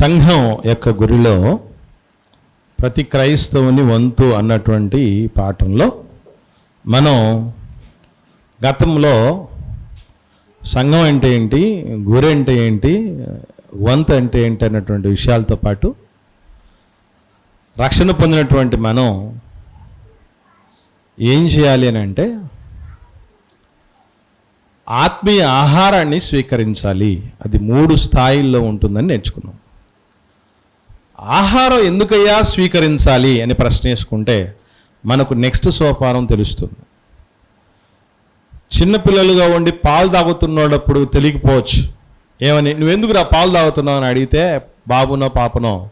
సంఘం యొక్క గురిలో ప్రతి క్రైస్తవుని వంతు అన్నటువంటి పాఠంలో మనం గతంలో సంఘం అంటే ఏంటి గురి అంటే ఏంటి వంతు అంటే ఏంటి అన్నటువంటి విషయాలతో పాటు రక్షణ పొందినటువంటి మనం ఏం చేయాలి అని అంటే ఆత్మీయ ఆహారాన్ని స్వీకరించాలి. అది మూడు స్థాయిల్లో ఉంటుందని నేర్చుకున్నాం. ఆహారం ఎందుకయ్యా స్వీకరించాలి అని ప్రశ్న వేసుకుంటే మనకు నెక్స్ట్ సోపానం తెలుస్తుంది. చిన్నపిల్లలుగా ఉండి పాలు తాగుతున్నప్పుడు తెలియకపోవచ్చు. ఏమని నువ్వెందుకురా పాలు తాగుతున్నావు? అని అడిగితే బాబునో పాపనో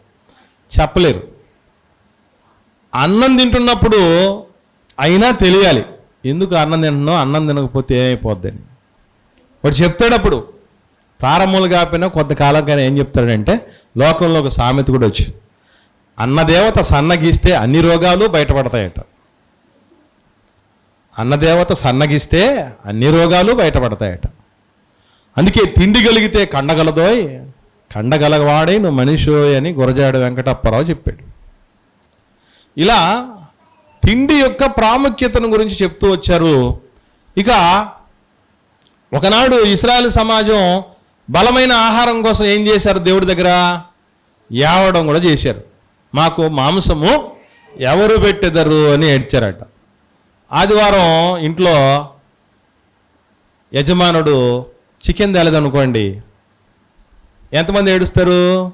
చెప్పలేరు. అన్నం తింటున్నప్పుడు అయినా తెలియాలి. ఎందుకు అన్నం తింటున్నావు? అన్నం తినకపోతే ఏమైపోద్దని? వాడు చెప్తాడప్పుడు ప్రారంభములు కాకపోయినా కొంతకాలం కానీ ఏం చెప్తాడంటే లోకంలో ఒక సామెత కూడా వచ్చింది. అన్నదేవత సన్నగిస్తే అన్ని రోగాలు బయటపడతాయట. అన్నదేవత సన్నగిస్తే అన్ని రోగాలు బయటపడతాయట. అందుకే తిండి కలిగితే కండగలదోయ్ కండగలవాడే నువ్వు మనిషోయ్ అని గురజాడు వెంకటప్పారావు చెప్పాడు. ఇలా తిండి యొక్క ప్రాముఖ్యతను గురించి చెప్తూ వచ్చారు. ఇక ఒకనాడు ఇస్రాయల్ సమాజం బలమైన ఆహారం కోసం ఏం చేశారు దేవుడి దగ్గర? యావడం కూడా చేశారు. మాకు మాంసము ఎవరు పెట్టెదరు అని ఏడ్చారట. ఆదివారం ఇంట్లో యజమానుడు చికెన్ తేలేదనుకోండి ఎంతమంది ఏడుస్తారు?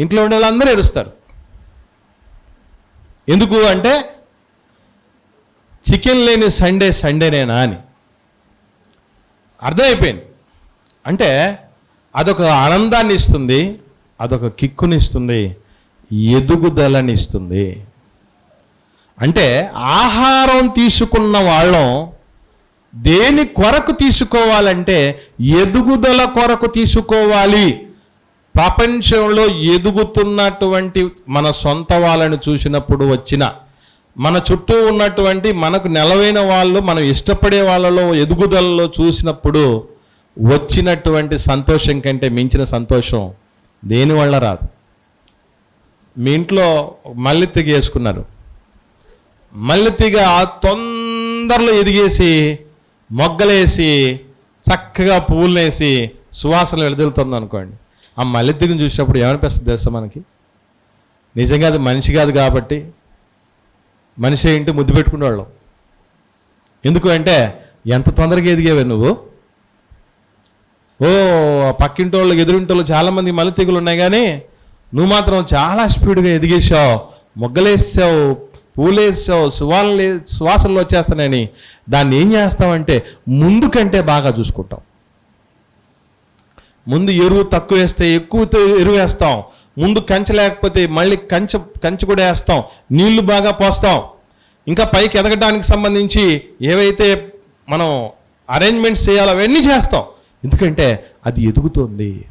ఇంట్లో ఉండే వాళ్ళందరూ ఏడుస్తారు. ఎందుకు అంటే చికెన్ లేని సండే సండేనేనా అని. అర్థమైపోయింది. అంటే అదొక ఆనందాన్ని ఇస్తుంది అదొక కిక్కుని ఇస్తుంది ఎదుగుదలని ఇస్తుంది. అంటే ఆహారం తీసుకున్న వాళ్ళం దేని కొరకు తీసుకోవాలంటే ఎదుగుదల కొరకు తీసుకోవాలి. ప్రపంచంలో ఎదుగుతున్నటువంటి మన సొంత వాళ్ళని చూసినప్పుడు వచ్చిన మన చుట్టూ ఉన్నటువంటి మనకు నెలవైన వాళ్ళు మనం ఇష్టపడే వాళ్ళలో ఎదుగుదలలో చూసినప్పుడు వచ్చినటువంటి సంతోషం కంటే మించిన సంతోషం దేనివల్ల రాదు? మీ ఇంట్లో మల్లెత్తిగ వేసుకున్నారు. మల్లెత్తిగ తొందరలో ఎదిగేసి మొగ్గలేసి చక్కగా పువ్వులు వేసి సువాసన వెళుతుంది అనుకోండి. ఆ మల్లెత్తిగను చూసినప్పుడు ఏమనిపిస్తుంది తెలుసా మనకి? నిజంగా అది మనిషి కాదు కాబట్టి మనిషి ఇంటి ముద్దు పెట్టుకునేవాళ్ళం. ఎందుకు అంటే ఎంత తొందరగా ఎదిగేవే నువ్వు? ఓ పక్కింటోళ్ళు ఎదురింటోళ్ళు చాలామంది మల్లెతీగలు ఉన్నాయి కానీ నువ్వు మాత్రం చాలా స్పీడ్గా ఎదిగేసావు మొగ్గలేసావు పూలేసావు సువాసనలే సువాసనలు వచ్చేస్తానని దాన్ని ఏం చేస్తామంటే ముందు కంటే బాగా చూసుకుంటాం ముందు ఎరువు తక్కువ వేస్తే ఎక్కువ ఎరువు వేస్తాం. ముందు కంచె లేకపోతే మళ్ళీ కంచె కంచె కూడా వేస్తాం. నీళ్ళు బాగా పోస్తాం. ఇంకా పైకి ఎదగడానికి సంబంధించి ఏవైతే మనం అరేంజ్మెంట్స్ చేయాలో అవన్నీ చేస్తాం. ఎందుకంటే అది ఎదుగుతుంది.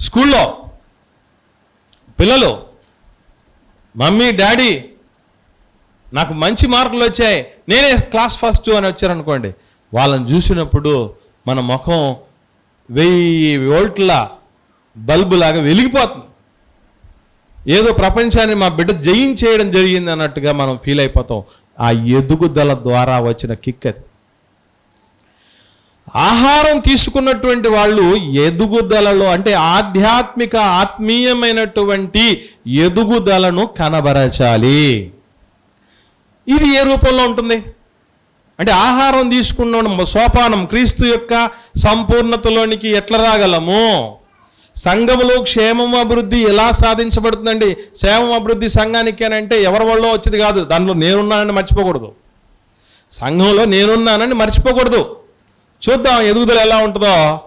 స్కూల్లో పిల్లలు మమ్మీ డాడీ నాకు మంచి మార్కులు వచ్చాయి. నేనే క్లాస్ ఫస్ట్ అని వచ్చారనుకోండి. వాళ్ళని చూసినప్పుడు మన ముఖం వెయ్యి వోల్ట్ల బల్బులాగా వెలిగిపోతుంది. ఏదో ప్రపంచాన్ని మా బిడ్డ జయించేయడం జరిగింది అన్నట్టుగా మనం ఫీల్ అయిపోతాం. ఆ ఎదుగుదల ద్వారా వచ్చిన కిక్ అది. ఆహారం తీసుకున్నటువంటి వాళ్ళు ఎదుగుదలలో అంటే ఆధ్యాత్మిక ఆత్మీయమైనటువంటి ఎదుగుదలను కనబరచాలి. ఇది ఏ రూపంలో ఉంటుంది? అంటే ఆహారం తీసుకున్న సోపానం క్రీస్తు యొక్క సంపూర్ణతలోనికి ఎట్లా రాగలము? సంఘములో క్షేమం అభివృద్ధి ఎలా సాధించబడుతుందండి? క్షేమం అభివృద్ధి సంఘానికి అని అంటే ఎవరి వల్ల వచ్చేది కాదు. దానిలో నేనున్నానని మర్చిపోకూడదు. సంఘంలో నేనున్నానని మర్చిపోకూడదు. చూద్దాం ఎదుగుదల ఎలా ఉంటుందో.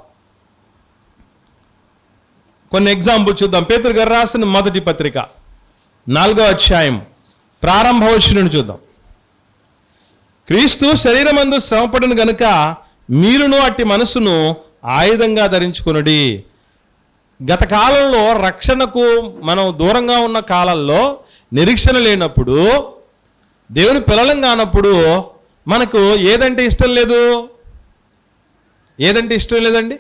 కొన్ని ఎగ్జాంపుల్ చూద్దాం. పేతురు గారు రాసిన మొదటి పత్రిక నాలుగో అధ్యాయం ప్రారంభ వచ్చినని చూద్దాం. క్రీస్తు శరీరమందు శ్రమపడిన గనుక మీరును అట్టి మనసును ఆయుధంగా ధరించుకునుడి. గత కాలంలో రక్షణకు మనం దూరంగా ఉన్న కాలంలో నిరీక్షణ లేనప్పుడు దేవుని పిల్లలం కానప్పుడు మనకు ఏదంటే ఇష్టం లేదు. ఏదంటే ఇష్టం లేదండి?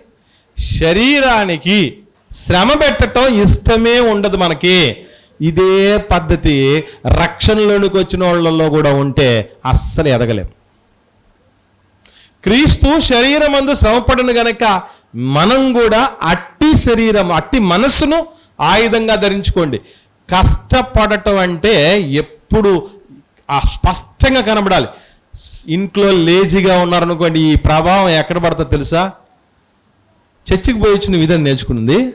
శరీరానికి శ్రమ పెట్టడం ఇష్టమే ఉండదు మనకి. ఇదే పద్ధతి రక్షణలోనికి వచ్చిన వాళ్ళల్లో కూడా ఉంటే అస్సలు ఎదగలేం. క్రీస్తు శరీరమందు శ్రమపడను గనక మనం కూడా అట్టి శరీరం అట్టి మనస్సును ఆయుధంగా ధరించుకోండి. కష్టపడటం అంటే ఎప్పుడు స్పష్టంగా కనబడాలి. ఇంట్లో లేజీగా ఉన్నారనుకోండి ఈ ప్రభావం ఎక్కడ పడతా తెలుసా? చర్చికి పోయి వచ్చిన విధం నేర్చుకుంది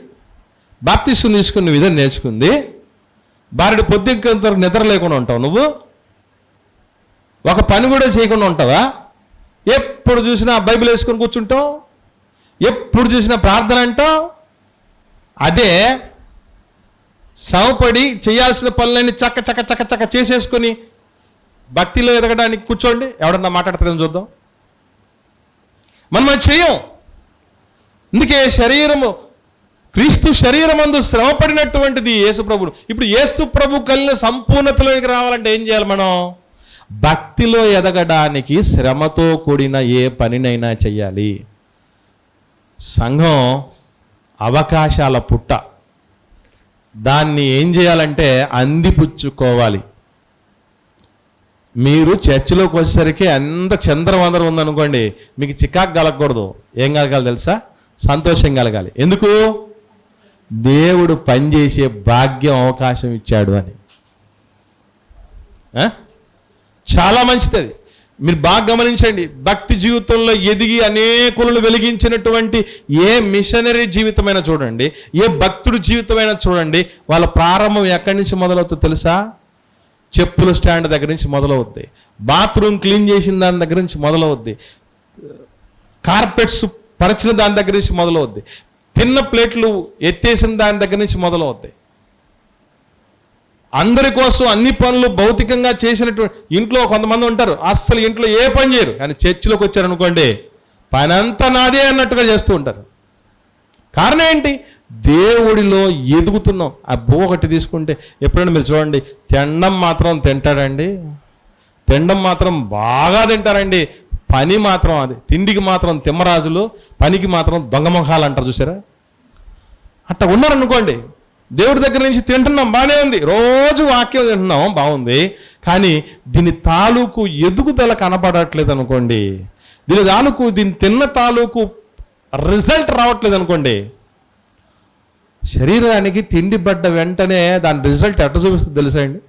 బాప్తిస్టుని తీసుకున్న విధం నేర్చుకుంది భార్య పొద్దుకంత నిద్ర లేకుండా ఉంటావు నువ్వు. ఒక పని కూడా చేయకుండా ఉంటావా? ఎప్పుడు చూసినా బైబిల్ వేసుకొని కూర్చుంటావు ఎప్పుడు చూసినా ప్రార్థన అంటావు. అదే సమపడి చేయాల్సిన పనులన్నీ చక్క చక్క చక్క చక్క చేసేసుకొని భక్తిలో ఎదగడానికి కూర్చోండి. ఎవడన్నా మాట్లాడతారని చూద్దాం. మనం అది చేయం? అందుకే శరీరము క్రీస్తు శరీరమందు శ్రమపడినటువంటిది యేసు ఇప్పుడు యేసుప్రభు కలిగిన సంపూర్ణతలోకి రావాలంటే ఏం చేయాలి మనం? భక్తిలో ఎదగడానికి శ్రమతో కూడిన ఏ పనినైనా చెయ్యాలి. సంఘం అవకాశాల పుట్ట. దాన్ని ఏం చేయాలంటే అందిపుచ్చుకోవాలి. మీరు చర్చిలోకి వచ్చేసరికి ఎంత చంద్రవందరం ఉందనుకోండి మీకు చికాకు కలగకూడదు. ఏం కలగాలి తెలుసా? సంతోషం కలగాలి. ఎందుకు? దేవుడు పనిచేసే భాగ్యం అవకాశం ఇచ్చాడు అని. చాలా మంచిది. మీరు బాగా గమనించండి. భక్తి జీవితంలో ఎదిగి అనేకులను వెలిగించినటువంటి ఏ మిషనరీ జీవితమైనా చూడండి ఏ భక్తుడి జీవితమైనా చూడండి వాళ్ళ ప్రారంభం ఎక్కడి నుంచి మొదలవుతుందో తెలుసా? చెప్పుల స్టాండ్ దగ్గర నుంచి మొదలవుద్ది. బాత్రూమ్ క్లీన్ చేసిన దాని దగ్గర నుంచి మొదలవుద్ది. కార్పెట్స్ పరచిన దాని దగ్గర నుంచి మొదలవుద్ది. తిన్న ప్లేట్లు ఎత్తేసిన దాని దగ్గర నుంచి మొదలవుద్ది. అందరి కోసం అన్ని పనులు భౌతికంగా చేసినటువంటి ఇంట్లో కొంతమంది ఉంటారు. అస్సలు ఇంట్లో ఏ పని చేయరు. కానీ చర్చిలోకి వచ్చారనుకోండి పని అంతా నాదే అన్నట్టుగా చేస్తూ ఉంటారు. కారణం ఏంటి? దేవుడిలో ఎదుగుతున్నాం. ఆ బో ఒకటి తీసుకుంటే ఎప్పుడైనా మీరు చూడండి తినడం మాత్రం తింటాడండి. తినడం మాత్రం బాగా తింటారండి. పని మాత్రం అది. తిండికి మాత్రం తిమ్మరాజులు పనికి మాత్రం దొంగమొహాలు అంటారు చూసారా? అట్లా ఉన్నారనుకోండి దేవుడి దగ్గర నుంచి తింటున్నాం బాగానే ఉంది. రోజు వాక్యం తింటున్నాం బాగుంది. కానీ దీని తాలూకు ఎదుగుదల కనపడట్లేదు అనుకోండి దీని తాలూకు దీన్ని తిన్న తాలూకు రిజల్ట్ రావట్లేదు అనుకోండి శరీరానికి తిండి పడ్డ వెంటనే దాని రిజల్ట్ ఎట్ట చూపిస్తుంది తెలుసా అండి?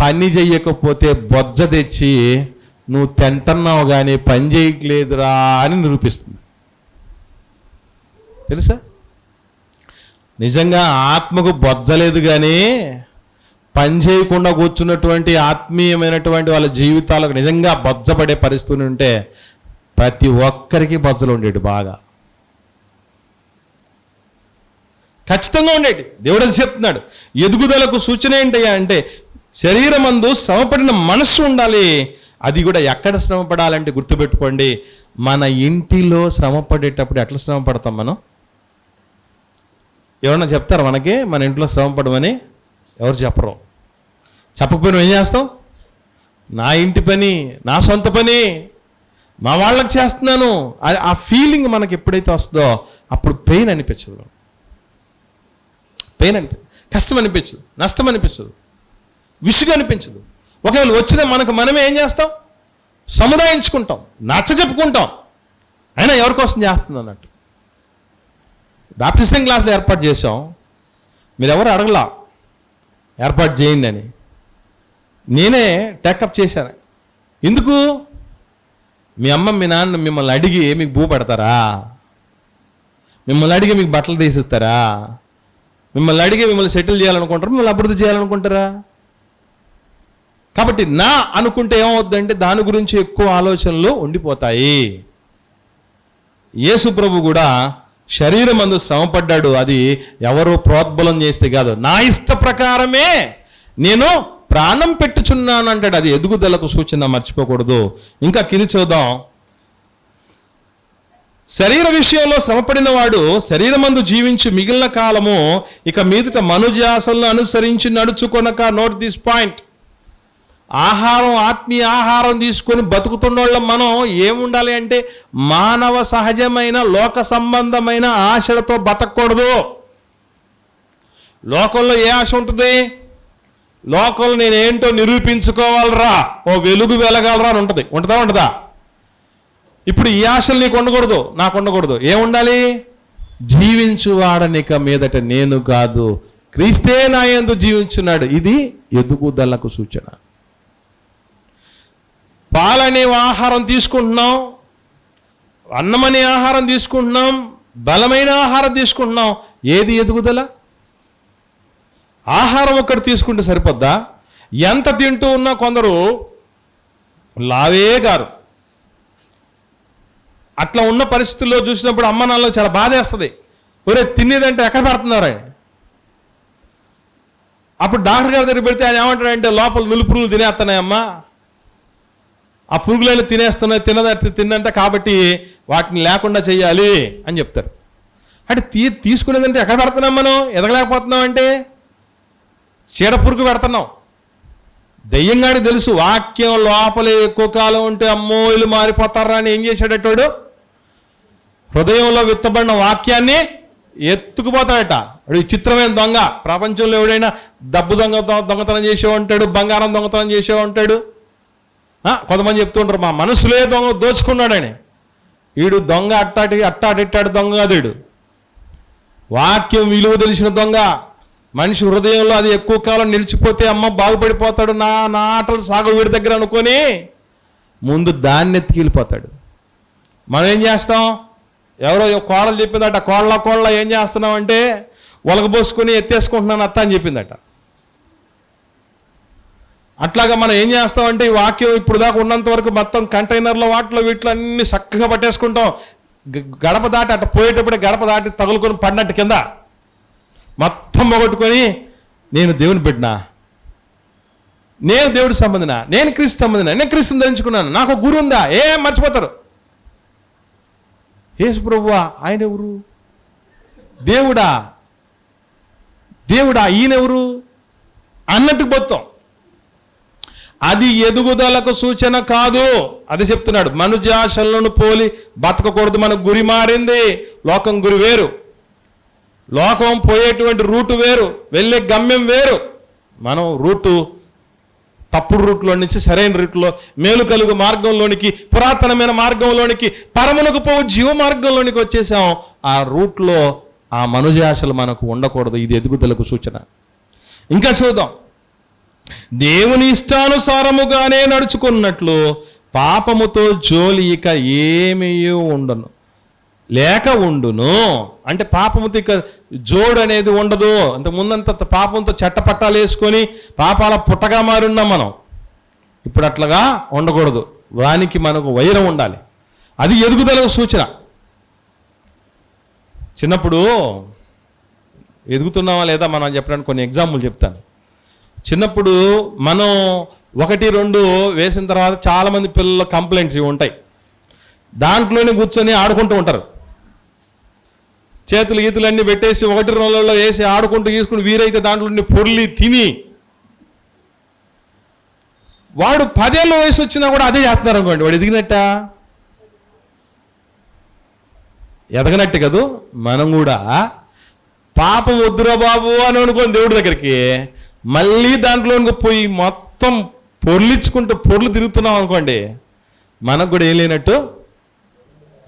పని చెయ్యకపోతే బొజ్జ తెచ్చి నువ్వు తింటున్నావు కానీ పని చేయట్లేదురా అని నిరూపిస్తుంది. తెలుసా? నిజంగా ఆత్మకు బొజ్జలేదు కానీ పని చేయకుండా కూర్చున్నటువంటి ఆత్మీయమైనటువంటి వాళ్ళ జీవితాలకు నిజంగా బొజ్జపడే పరిస్థితి ఉంటే ప్రతి ఒక్కరికి బొజ్జలు ఉండేవి బాగా. ఖచ్చితంగా ఉండేటి దేవుడు అది చెప్తున్నాడు. ఎదుగుదలకు సూచన ఏంటయ్యా అంటే శరీరమందు శ్రమపడిన మనస్సు ఉండాలి. అది కూడా ఎక్కడ శ్రమ పడాలంటే గుర్తుపెట్టుకోండి. మన ఇంటిలో శ్రమ పడేటప్పుడు ఎట్లా శ్రమ పడతాం మనం? ఎవరన్నా చెప్తారు మనకి? మన ఇంట్లో శ్రమ పడమని ఎవరు చెప్పరు. చెప్పకపోయినా ఏం చేస్తాం? నా ఇంటి పని నా సొంత పని మా వాళ్ళకి చేస్తున్నాను. ఆ ఫీలింగ్ మనకి ఎప్పుడైతే వస్తుందో అప్పుడు పెయిన్ అనిపించదు పెయిన్ అనిపి కష్టం అనిపించదు నష్టం అనిపించదు విసుగు అనిపించదు. ఒకవేళ వచ్చిన మనకు మనమే ఏం చేస్తాం? సముదాయించుకుంటాం నచ్చ చెప్పుకుంటాం. అయినా ఎవరి కోసం చేస్తుంది అన్నట్టు? బాప్టిజం క్లాసులు ఏర్పాటు చేసాం మీరు ఎవరు అడగలా? ఏర్పాటు చేయండి అని. నేనే టేకప్ చేశాను. ఎందుకు? మీ అమ్మ మీ నాన్న మిమ్మల్ని అడిగి మీకు భూ పెడతారా? మిమ్మల్ని అడిగి మీకు బట్టలు తీసిస్తారా? మిమ్మల్ని అడిగి మిమ్మల్ని సెటిల్ చేయాలనుకుంటారా? మిమ్మల్ని అభివృద్ధి చేయాలనుకుంటారా? కాబట్టి నా అనుకుంటే ఏమవుద్దంటే దాని గురించి ఎక్కువ ఆలోచనలు ఉండిపోతాయి. యేసు ప్రభు కూడా శరీరం అందు శ్రమపడ్డాడు అది ఎవరో ప్రోద్బలం చేస్తే కాదు. నా ఇష్ట ప్రకారమే నేను ప్రాణం పెట్టుచున్నాను అంటాడు. అది ఎదుగుదలకు సూచన మర్చిపోకూడదు. ఇంకా కింది చూద్దాం. శరీర విషయంలో శ్రమపడిన వాడు శరీరమందు జీవించి మిగిలిన కాలము ఇక మీదట మనుజాసలను అనుసరించి నడుచుకొనక నోట్ దిస్ పాయింట్. ఆహారం ఆత్మీయ ఆహారం తీసుకొని బతుకుతున్నోళ్ళం మనం ఏముండాలి అంటే మానవ సహజమైన లోక సంబంధమైన ఆశలతో బతకూడదు. లోకంలో ఏ ఆశ ఉంటుంది? లోకంలో నేనేంటో నిరూపించుకోవాలరా. ఓ వెలుగు వెలగాలరా అని ఉంటుంది. ఉంటుందా ఉంటుందా? ఇప్పుడు ఈ ఆశలు నీకు ఉండకూడదు నాకు ఉండకూడదు. ఏముండాలి జీవించువాడనిక మీదట నేను కాదు క్రీస్తే నా ఎందు జీవించున్నాడు. ఇది ఎదుగుదలకు సూచన. పాలనే ఆహారం తీసుకుంటున్నాం అన్నమనే ఆహారం తీసుకుంటున్నాం బలమైన ఆహారం తీసుకుంటున్నాం. ఏది ఎదుగుదల? ఆహారం ఒక్కటి తీసుకుంటే సరిపోద్దా? ఎంత తింటూ ఉన్నా కొందరు లావే గారు అట్లా ఉన్న పరిస్థితుల్లో చూసినప్పుడు అమ్మ నాన్నలో చాలా బాధేస్తుంది. ఒరే తినేదంటే ఎక్కడ పెడుతున్నారు ఆయన? అప్పుడు డాక్టర్ గారి దగ్గర పెడితే ఆయన ఏమంటాడంటే లోపల నులి పురుగులు తినేస్తున్నాయమ్మా ఆ పురుగులను తినేస్తున్నాయి తినద తిన్నంత కాబట్టి వాటిని లేకుండా చేయాలి అని చెప్తారు. అంటే తీ తీసుకునేదంటే ఎక్కడ పెడుతున్నాం మనం? ఎదగలేకపోతున్నాం అంటే చీడ పురుగు పెడుతున్నాం. దెయ్యంగాడి తెలుసు వాక్యం లోపలే ఎక్కువ కాలం ఉంటే అమ్మో ఇల్లు మారిపోతారా అని ఏం చేశాడటోడు? హృదయంలో విత్తబడిన వాక్యాన్ని ఎత్తుకుపోతాడట. వాడు విచిత్రమైన దొంగ. ప్రపంచంలో ఎవడైనా డబ్బు దొంగ దొంగతనం చేసే ఉంటాడు బంగారం దొంగతనం చేసే ఉంటాడు. కొంతమంది చెప్తుంటారు మా మనసులే దొంగ దోచుకున్నాడని వీడు దొంగ అట్టాటి అట్టాటిట్టాడు దొంగ కాదు వీడు వాక్యం విలువ తెలిసిన దొంగ. మనిషి హృదయంలో అది ఎక్కువ కాలం నిలిచిపోతే అమ్మ బాగుపడిపోతాడు నా నా ఆటలు సాగు వీడి దగ్గర అనుకొని ముందు దాన్ని ఎత్తికెళ్ళిపోతాడు మనం ఏం చేస్తాం? ఎవరో కోడలు చెప్పిందట కోళ్ళ కోళ్ళ ఏం చేస్తున్నావు అంటే ఒలగబోసుకొని ఎత్తేసుకుంటున్నాను అత్త అని చెప్పిందట. అట్లాగా మనం ఏం చేస్తామంటే ఈ వాక్యం ఇప్పుడు దాకా ఉన్నంత వరకు మొత్తం కంటైనర్లో వాటిలో వీటిలో అన్ని చక్కగా పట్టేసుకుంటాం. గడప దాటి అట్ట పోయేటప్పుడు గడప దాటి తగులుకొని పడినట్టు కింద మొత్తం పోగొట్టుకొని నేను దేవుని బిడ్డనా? నేను దేవుడి సంబంధిన? నేను క్రీస్తు సంబంధిన? నేను క్రీస్తుని ధరించుకున్నాను? నాకు గురు ఉందా ఏం మర్చిపోతారు? యేసు ప్రభువా ఆయన ఎవరు? దేవుడా? దేవుడా ఈయనెవరు అన్నట్టు పోతాం అది ఎదుగుదలకు సూచన కాదు. అది చెప్తున్నాడు మనుజాశలను పోలి బతకకూడదు మన గురి మారింది. లోకం గురి వేరు. లోకం పోయేటువంటి రూటు వేరు. వెళ్ళే గమ్యం వేరు. మనం రూటు తప్పుడు రూట్లో నుంచి సరైన రూట్లో మేలు కలుగు మార్గంలోనికి పురాతనమైన మార్గంలోనికి పరమునకు పోవు జీవ మార్గంలోనికి వచ్చేసాం. ఆ రూట్లో ఆ మనుజాశలు మనకు ఉండకూడదు. ఇది ఎదుగుదలకు సూచన. ఇంకా చూద్దాం. దేవుని ఇష్టానుసారముగానే నడుచుకున్నట్లు పాపముతో జోలి ఇక ఏమీ ఉండను. లేక ఉండును. అంటే పాపముతో ఇక జోడు అనేది ఉండదు. అంత ముందంత పాపంతో చట్టపట్టాలు వేసుకొని పాపాల పుట్టగా మారున్నాం మనం. ఇప్పుడు అట్లాగా ఉండకూడదు. వానికి మనకు వైరం ఉండాలి. అది ఎదుగుదల సూచన. చిన్నప్పుడు ఎదుగుతున్నామా లేదా మనం చెప్పడానికి కొన్ని ఎగ్జాంపుల్ చెప్తాను. చిన్నప్పుడు మనం ఒకటి రెండు వేసిన తర్వాత చాలామంది పిల్లల కంప్లైంట్స్ ఇవి ఉంటాయి. దాంట్లోనే కూర్చొని ఆడుకుంటూ ఉంటారు. చేతులు గీతులు అన్నీ పెట్టేసి ఒకటి రోజులలో వేసి ఆడుకుంటూ గీసుకుని వీరైతే దాంట్లో పొర్లి తిని వాడు పదేళ్ళ వయసు వచ్చినా కూడా అదే చేస్తున్నారు అనుకోండి. వాడు ఎదిగినట్ట? ఎదగనట్టు కదూ? మనం కూడా. పాపం వద్దురా బాబు అని అనుకోని దేవుడి దగ్గరికి మళ్ళీ దాంట్లోనికి పోయి మొత్తం పొర్లిచ్చుకుంటూ పొర్లు తిరుగుతున్నాం అనుకోండి మనకు కూడా ఏం లేనట్టు?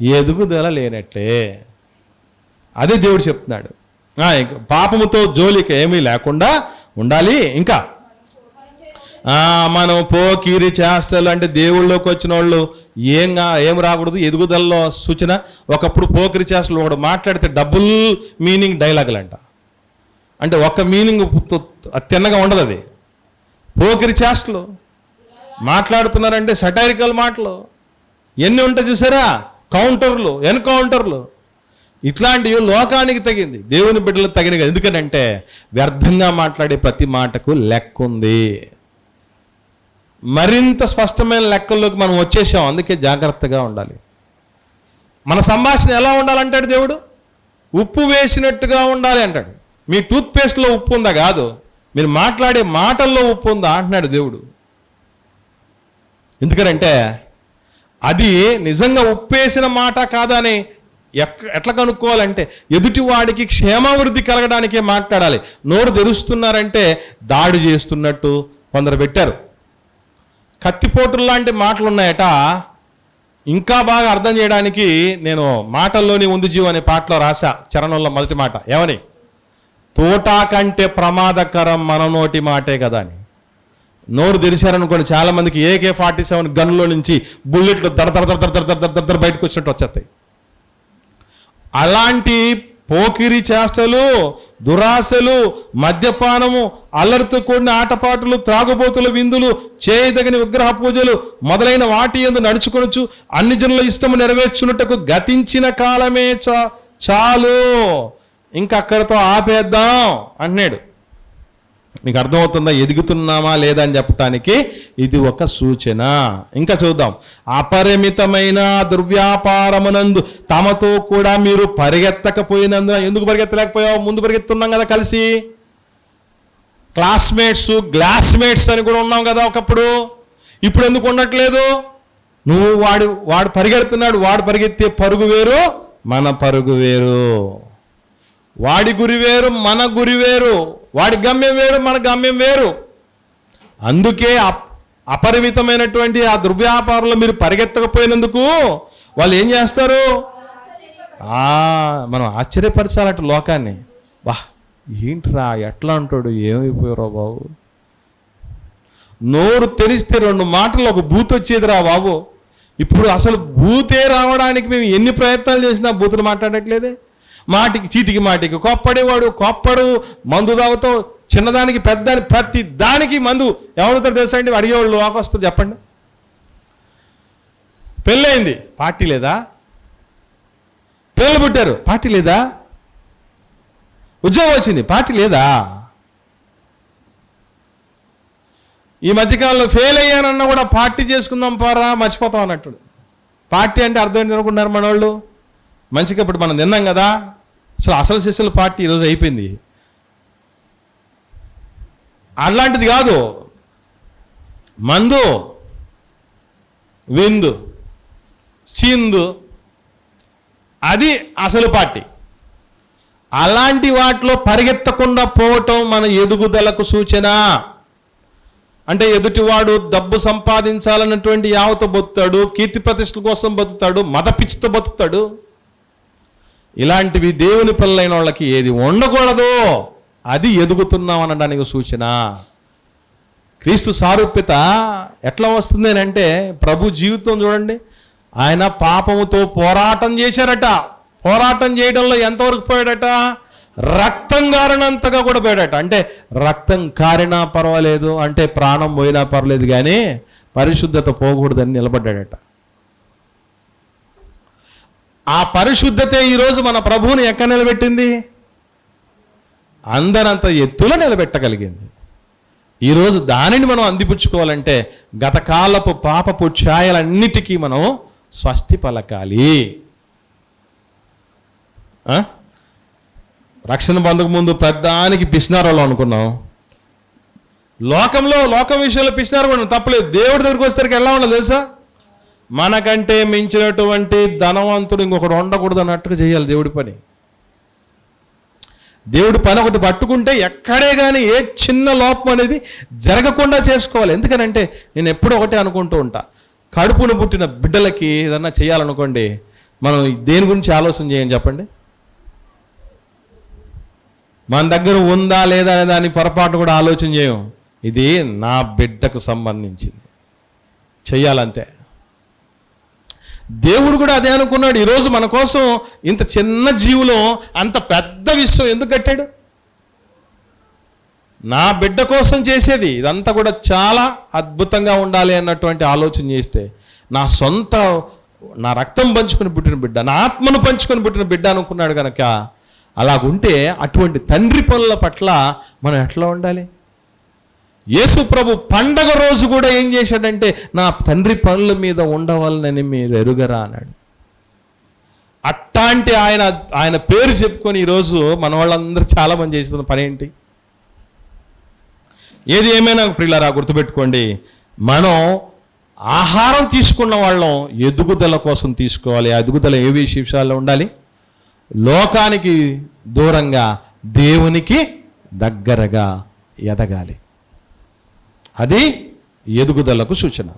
ఎదుగుదల లేనట్టే. అదే దేవుడు చెప్తున్నాడు. ఇంకా పాపముతో జోలిక ఏమీ లేకుండా ఉండాలి. ఇంకా మనం పోకిరి చేష్టలు అంటే దేవుళ్ళలోకి వచ్చిన వాళ్ళు ఏంగా ఏం రాకూడదు ఎదుగుదలలో సూచన. ఒకప్పుడు పోకిరి చేష్టలు ఒకడు మాట్లాడితే డబుల్ మీనింగ్ డైలాగులు అంట అంటే ఒక్క మీనింగ్ తిన్నగా ఉండదు అది. పోకిరి చేష్టలు మాట్లాడుతున్నారంటే సటైరికల్ మాటలు. ఎన్ని ఉంటాయి చూసారా? కౌంటర్లు ఎన్కౌంటర్లు. ఇట్లాంటివి లోకానికి తగింది. దేవుని బిడ్డలకు తగిన ఎందుకనంటే వ్యర్థంగా మాట్లాడే ప్రతి మాటకు లెక్క ఉంది. మరింత స్పష్టమైన లెక్కల్లోకి మనం వచ్చేసాం. అందుకే జాగ్రత్తగా ఉండాలి. మన సంభాషణ ఎలా ఉండాలంటాడు దేవుడు? ఉప్పు వేసినట్టుగా ఉండాలి అంటాడు. మీ టూత్పేస్ట్లో ఉప్పు ఉందా? కాదు. మీరు మాట్లాడే మాటల్లో ఉప్పు ఉందా? అంటున్నాడు దేవుడు. ఎందుకనంటే అది నిజంగా ఉప్పేసిన మాట కాదని ఎక్క ఎట్లా కనుక్కోవాలంటే ఎదుటి వాడికి క్షేమావృద్ధి కలగడానికే మాట్లాడాలి. నోరు తెరుస్తున్నారంటే దాడి చేస్తున్నట్టు కొందరు పెట్టారు. కత్తిపోటు లాంటి మాటలు ఉన్నాయట ఇంకా బాగా అర్థం చేయడానికి నేను మాటల్లోని ఉంది జీవు అనే పాటలో రాశా చరణంలో మొదటి మాట. ఏమని? తోటా కంటే ప్రమాదకరం మన నోటి మాటే కదా అని. నోరు తెరిచారనుకోండి చాలామందికి ఏకే ఫార్టీ సెవెన్ గన్లో నుంచి బుల్లెట్లు దర దర దర దర దర దర దర బయటకు వచ్చినట్టు వచ్చేస్తాయి. అలాంటి పోకిరి చేష్టలు దురాశలు మద్యపానము అల్లరితో కూడిన ఆటపాటలు త్రాగుబోతుల విందులు చేయదగిన విగ్రహ పూజలు మొదలైన వాటి ఎందు నడుచుకొనొచ్చు అన్ని జనుల ఇష్టము నెరవేర్చున్నట్టుకు గతించిన కాలమే చా చాలు. ఇంకా అక్కడితో ఆపేద్దాం అన్నాడు. మీకు అర్థమవుతుందా ఎదుగుతున్నామా లేదా అని చెప్పటానికి ఇది ఒక సూచన. ఇంకా చూద్దాం. అపరిమితమైన దుర్వ్యాపారమునందు తమతో కూడా మీరు పరిగెత్తకపోయినందు ఎందుకు పరిగెత్తలేకపోయావు? ముందు పరిగెత్తున్నాం కదా కలిసి. క్లాస్మేట్స్ గ్లాస్మేట్స్ అని కూడా ఉన్నాం కదా ఒకప్పుడు. ఇప్పుడు ఎందుకు ఉండట్లేదు? నువ్వు వాడు వాడు పరిగెడుతున్నాడు వాడు పరిగెత్తే పరుగు వేరు మన పరుగు వేరు. వాడి గురి వేరు మన గురి వేరు. వాడి గమ్యం వేరు మన గమ్యం వేరు. అందుకే అప్- అపరిమితమైనటువంటి ఆ దుర్వ్యాపారంలో మీరు పరిగెత్తకపోయినందుకు వాళ్ళు ఏం చేస్తారు? మనం ఆశ్చర్యపరచాలట లోకాన్ని. వా ఏంట్రా ఎట్లా అంటాడు? ఏమైపోయారో బాబు. నోరు తెరిస్తే రెండు మాటలు ఒక బూత్ వచ్చేదిరా బాబు. ఇప్పుడు అసలు బూతే రావడానికి మేము ఎన్ని ప్రయత్నాలు చేసినా బూతులు మాట్లాడట్లేదే. మాటికి చీటికి మాటికి. కొప్పడేవాడు కొప్పడు మందు తాగుతాం చిన్నదానికి పెద్ద ప్రతి దానికి మందు. ఎవరితో తెలుసా అండి? అడిగేవాళ్ళు వాకొస్తారు చెప్పండి. పెళ్ళయింది. పార్టీ లేదా? పిల్లలు పుట్టారు. పార్టీ లేదా? ఉద్యోగం వచ్చింది. పార్టీ లేదా? ఈ మధ్యకాలంలో ఫెయిల్ అయ్యానన్నా కూడా పార్టీ చేసుకుందాం పారా మర్చిపోతాం అన్నట్టు పార్టీ అంటే అర్థం ఏంటి అనుకుంటున్నారు మన వాళ్ళు మంచిగా ఇప్పుడు మనం తిన్నాం కదా? అసలు అసలు శిష్యుల పార్టీ ఈరోజు అయిపోయింది. అలాంటిది కాదు. మందు విందు సిందు అది అసలు పార్టీ. అలాంటి వాటిలో పరిగెత్తకుండా పోవటం మన ఎదుగుదలకు సూచన. అంటే ఎదుటివాడు డబ్బు సంపాదించాలన్నటువంటి యావత బతుకుతాడు కీర్తి ప్రతిష్టల కోసం బతుకుతాడు మత పిచ్చితో బతుకుతాడు. ఇలాంటివి దేవుని పిల్లలైన వాళ్ళకి ఏది ఉండకూడదు. అది ఎదుగుతున్నాం అనడానికి సూచన. క్రీస్తు సారూప్యత ఎట్లా వస్తుంది అని అంటే ప్రభు జీవితం చూడండి. ఆయన పాపముతో పోరాటం చేశారట. పోరాటం చేయడంలో ఎంతవరకు పోయాడట? రక్తం కారినంతగా కూడా పోయాడట. అంటే రక్తం కారినా పర్వాలేదు అంటే ప్రాణం పోయినా పర్వాలేదు కానీ పరిశుద్ధత పోకూడదని నిలబడ్డాడట. ఆ పరిశుద్ధతే ఈరోజు మన ప్రభువుని ఎక్కడ నిలబెట్టింది? అందరంత ఎత్తులో నిలబెట్టగలిగింది. ఈరోజు దానిని మనం అందిపుచ్చుకోవాలంటే గతకాలపు పాపపు ఛాయలన్నిటికీ మనం స్వస్తి పలకాలి. రక్షణ బంధకు ముందు పెద్దానికి పిసినారోలో అనుకున్నాం. లోకంలో లోకం విషయంలో పిసినారు కూడా తప్పలేదు. దేవుడి దగ్గరికి వచ్చేసరికి ఎలా ఉండదు తెలుసా? మనకంటే మించినటువంటి ధనవంతుడు ఇంకొకడు ఉండకూడదు అన్నట్టుగా చేయాలి దేవుడి పని. దేవుడి పని ఒకటి పట్టుకుంటే ఎక్కడే కానీ ఏ చిన్న లోపం అనేది జరగకుండా చేసుకోవాలి. ఎందుకనంటే నేను ఎప్పుడూ ఒకటే అనుకుంటూ ఉంటా. కడుపును పుట్టిన బిడ్డలకి ఏదన్నా చేయాలనుకోండి మనం దేని గురించి ఆలోచన చేయండి చెప్పండి? మన దగ్గర ఉందా లేదా అనే దాని పొరపాటు కూడా ఆలోచన చేయం. ఇది నా బిడ్డకు సంబంధించింది. చెయ్యాలంతే. దేవుడు కూడా అదే అనుకున్నాడు ఈరోజు మన కోసం ఇంత చిన్న జీవులో అంత పెద్ద విశ్వం ఎందుకు కట్టాడు? నా బిడ్డ కోసం చేసేది ఇదంతా కూడా చాలా అద్భుతంగా ఉండాలి అన్నటువంటి ఆలోచన చేస్తే నా సొంత నా రక్తం పంచుకొని పుట్టిన బిడ్డ నా ఆత్మను పంచుకొని పుట్టిన బిడ్డ అనుకున్నాడు కనుక అలాగుంటే అటువంటి తండ్రి పనుల పట్ల మనం ఎట్లా ఉండాలి? యేసు ప్రభు పండగ రోజు కూడా ఏం చేశాడంటే నా తండ్రి పనుల మీద ఉండవాలని మీరు ఎరుగరా అన్నాడు. అట్టాంటి ఆయన ఆయన పేరు చెప్పుకొని ఈరోజు మన వాళ్ళందరూ చాలా మంది చేస్తున్న పని ఏంటి? ఏది ఏమైనా ప్రియులారా గుర్తుపెట్టుకోండి. మనం ఆహారం తీసుకున్న వాళ్ళం ఎదుగుదల కోసం తీసుకోవాలి. ఆ ఎదుగుదల ఏ విషయాల్లో ఉండాలి? లోకానికి దూరంగా దేవునికి దగ్గరగా ఎదగాలి. అది ఎదుగుదలకు సూచన.